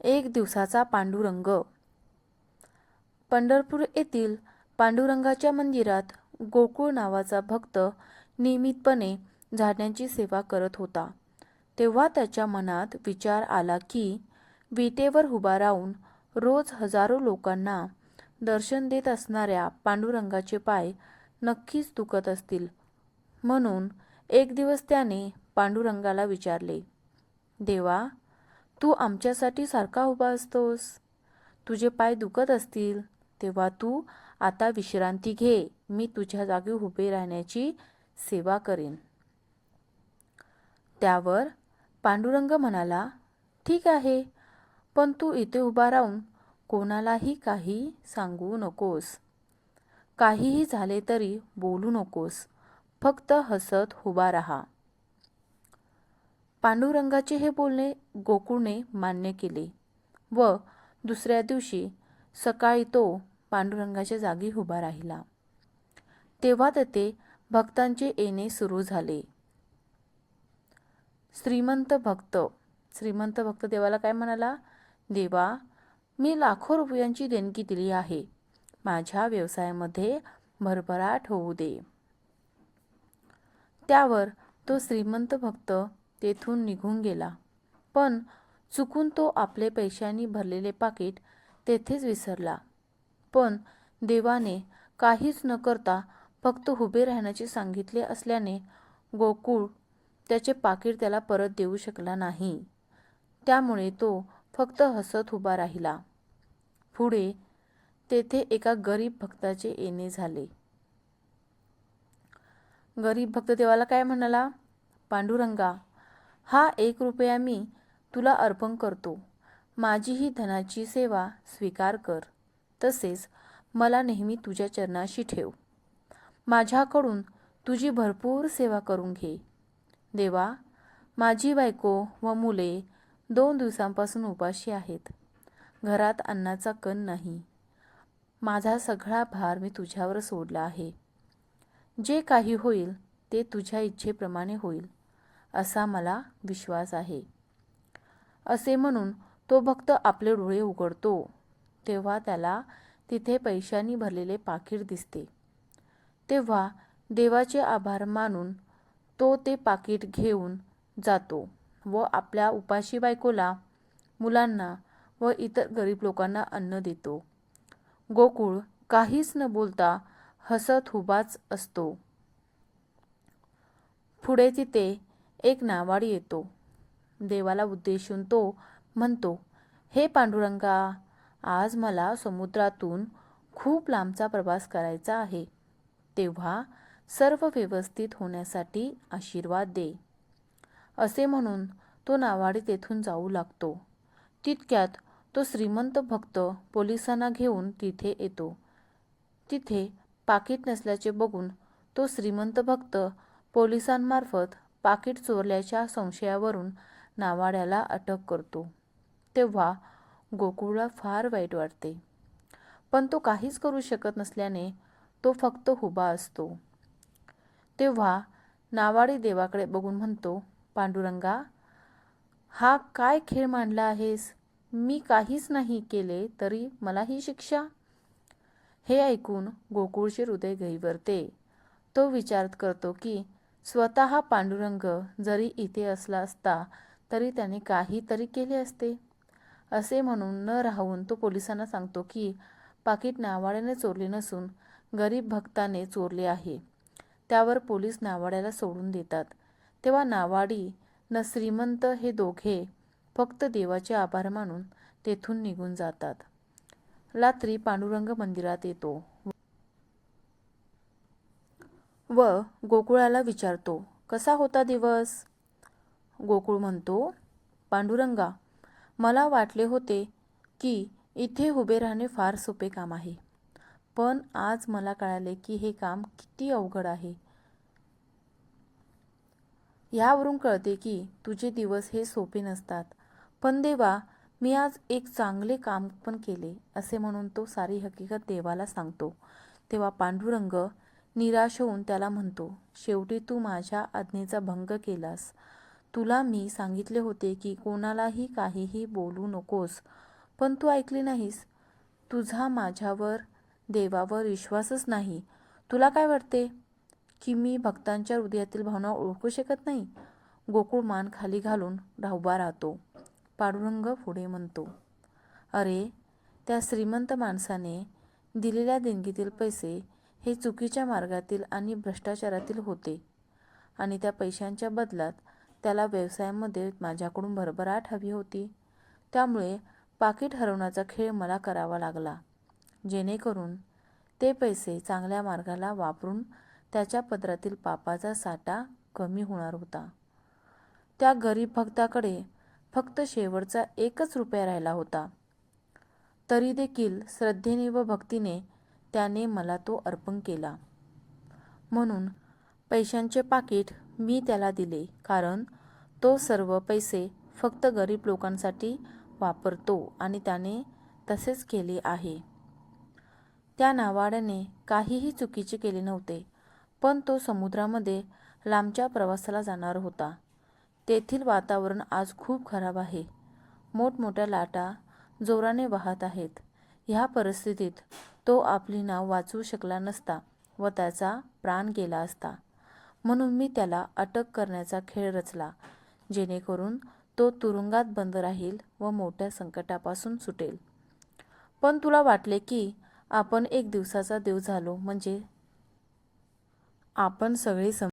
एक दिवसाचा पांडुरंग. पंढरपूर येथील पांडुरंगाच्या मंदिरात गोकुळ नावाचा भक्त नियमितपणे झाडांची सेवा करत होता. तेव्हा त्याच्या मनात विचार आला की विटेवर उभा राहून रोज हजारो लोकांना दर्शन देत असणाऱ्या पांडुरंगाचे पाय नक्कीच दुखत असतील. म्हणून एक दिवस त्याने पांडुरंगाला विचारले देवा तू आमच्यासाठी सारखा उभा असतोस. तुझे पाय दुखत असतील तेव्हा तू आता विश्रांती घे. मी तुझ्या जागी उभे राहण्याची सेवा करेन. त्यावर पांडुरंग म्हणाला ठीक आहे पण तू इथे उभा राहून कोणालाही काही सांगू नकोस. काहीही झाले तरी बोलू नकोस. फक्त हसत उभा राहा. पांडुरंगाचे हे बोलणे गोकुळने मान्य केले व दुसऱ्या दिवशी सकाळी तो पांडुरंगाच्या जागी उभा राहिला. तेव्हा तेथे भक्तांचे येणे सुरू झाले. श्रीमंत भक्त श्रीमंत भक्त देवाला काय म्हणाला? देवा मी लाखो रुपयांची देणगी दिली आहे. माझ्या व्यवसायामध्ये भरभराट होऊ दे. त्यावर तो श्रीमंत भक्त तेथून निघून गेला. पण चुकून तो आपले पैशांनी भरलेले पाकिट तेथेच विसरला. पण देवाने काहीच न करता फक्त उभे राहण्याचे सांगितले असल्याने गोकुळ त्याचे पाकिट त्याला परत देऊ शकला नाही. त्यामुळे तो फक्त हसत उभा राहिला. पुढे तेथे एका गरीब भक्ताचे येणे झाले. गरीब भक्त देवाला काय म्हणाला? पांडुरंगा हा एक रुपया मी तुला अर्पण करतो. माझी ही धनाची सेवा स्वीकार कर. तसेच मला नेहमी तुझ्या चरणाशी ठेव. माझ्याकडून तुझी भरपूर सेवा करून घे. देवा माझी बायको व मुले दोन दिवसांपासून उपाशी आहेत. घरात अन्नाचा कण नाही. माझा सगळा भार मी तुझ्यावर सोडला आहे. जे काही होईल ते तुझ्या इच्छेप्रमाणे होईल. असा मला विश्वास आहे. असे म्हणून तो भक्त आपले डोळे उघडतो तेव्हा त्याला तिथे पैशांनी भरलेले पाकीट दिसते. तेव्हा देवाचे आभार मानून तो ते पाकिट घेऊन जातो व आपल्या उपाशी बायकोला मुलांना व इतर गरीब लोकांना अन्न देतो. गोकुळ काहीच न बोलता हसत हुबाच असतो. पुढे तिथे एक नावाडी येतो. देवाला उद्देशून तो म्हणतो हे पांडुरंगा आज मला समुद्रातून खूप लांबचा प्रवास करायचा आहे. तेव्हा सर्व व्यवस्थित होण्यासाठी आशीर्वाद दे. असे म्हणून तो नावाडी तेथून जाऊ लागतो. तितक्यात तो श्रीमंत भक्त पोलिसांना घेऊन तिथे येतो. तिथे पाकिट नसल्याचे बघून तो श्रीमंत भक्त पोलिसांमार्फत पाकिट चोरल्याच्या संशयावरून नावाड्याला अटक करतो. तेव्हा गोकुळला फार वाईट वाटते. पण तो काहीच करू शकत नसल्याने तो फक्त उभा असतो. तेव्हा नावाडी देवाकडे बघून म्हणतो पांडुरंगा हा काय खेळ मांडला आहेस? मी काहीच नाही केले तरी मला ही शिक्षा हे ऐकून गोकुळचे हृदय गहिवरते तो विचार करतो की स्वतः पांडुरंग जरी इथे असला असता तरी त्याने काहीतरी केले असते. असे म्हणून न राहून तो पोलिसांना सांगतो की पाकिट नावाड्याने चोरले नसून गरीब भक्ताने चोरले आहे. त्यावर पोलीस नावाड्याला सोडून देतात. तेव्हा नावाडी न श्रीमंत हे दोघे फक्त देवाचे आभार मानून तेथून निघून जातात. रात्री पांडुरंग मंदिरात येतो. व गोकुळाला विचारतो कसा होता दिवस? गोकुळ म्हणतो पांडुरंगा मला वाटले होते की इथे उभे राहणे फार सोपे काम आहे. पण आज मला कळाले की हे काम किती अवघड आहे. ह्यावरून कळते की तुझे दिवस हे सोपे नसतात. पण देवा मी आज एक चांगले काम पण केले असे म्हणून तो सारी हकीकत देवाला सांगतो. तेव्हा पांडुरंग निराश होऊन त्याला म्हणतो शेवटी तू माझ्या आज्ञेचा भंग केलास. तुला मी सांगितले होते की कोणालाही काहीही बोलू नकोस पण तू ऐकली नाहीस. तुझा माझ्यावर देवावर विश्वासच नाही. तुला काय वाटते? की मी भक्तांच्या हृदयातील भावना ओळखू शकत नाही? गोकुळ मान खाली घालून उभा राहतो. पाडुरंग पुढे म्हणतो अरे त्या श्रीमंत माणसाने दिलेल्या देणगीतील पैसे हे चुकीच्या मार्गातील आणि भ्रष्टाचारातील होते. आणि त्या पैशांच्या बदल्यात त्याला व्यवसायामध्ये माझ्याकडून भरभराट हवी होती. त्यामुळे पाकिट हरवण्याचा खेळ मला करावा लागला. जेणेकरून ते पैसे चांगल्या मार्गाला वापरून त्याच्या पदरातील पापाचा साठा कमी होणार होता. त्या गरीब भक्ताकडे फक्त शेवटचा एकच रुपया राहिला होता. तरी देखील श्रद्धेने व भक्तीने त्याने मला तो अर्पण केला. म्हणून पैशांचे पाकिट मी त्याला दिले कारण तो सर्व पैसे फक्त गरीब लोकांसाठी वापरतो आणि त्याने तसेच केले आहे. त्या नावाड्याने काहीही चुकीचे केले नव्हते पण तो समुद्रामध्ये लांबच्या प्रवासाला जाणार होता. तेथील वातावरण आज खूप खराब आहे. मोठमोठ्या लाटा जोराने वाहत आहेत. ह्या परिस्थितीत तो आपली नाव वाचवू शकला नसता व त्याचा प्राण गेला असता. म्हणून मी त्याला अटक करण्याचा खेळ रचला जेणेकरून तो तुरुंगात बंद राहील व मोठ्या संकटापासून सुटेल. पण तुला वाटले की आपण एक दिवसाचा देव झालो म्हणजे आपण सगळे सम